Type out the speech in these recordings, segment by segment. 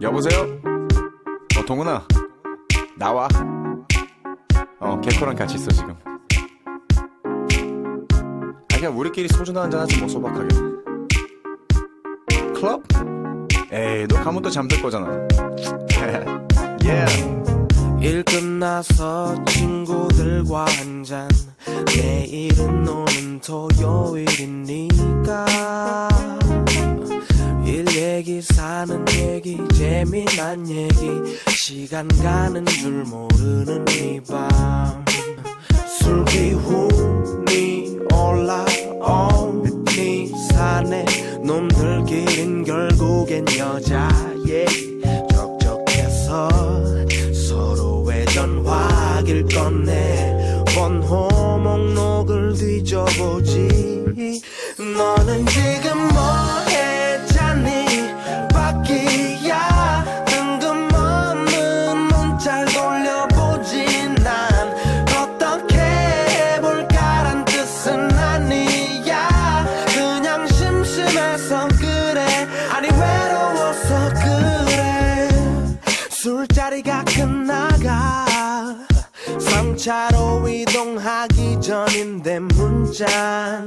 여보세요? 어, 동훈아. 나와. 어, 개코랑 같이 있어, 지금. 아, 그냥 우리끼리 소주나 한잔 하지, 뭐, 소박하게. 클럽? 에이, 너 가면 또 잠들 거잖아. 예. 일 끝나서 친구들과 한잔 내일은 오는 토요일이니까 얘기 재미난 얘기. 시간 가는 줄 모르는 이밤 술 기운이 올라오니 산에 놈들끼린 결국엔 여자 얘기 적적해서 서로의 전화기를 꺼내 번호 목록을 뒤져보지. 너는 지금 3차로 이동하기 전인데 문자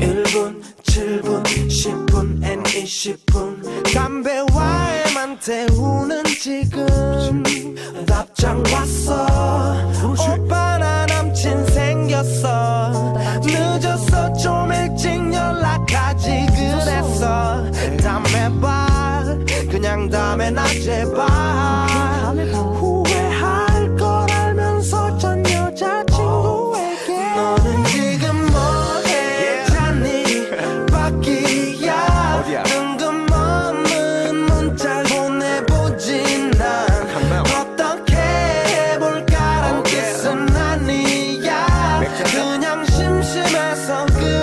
1분 7분 10분 앤 20분. 담배와에만 태우는 지금. 답장 왔어. 오빠 나 남친 생겼어. 늦었어 좀 일찍 연락하지 그랬어. 다음에 봐. 그냥 다음에 나 제발 Şimdi ben good.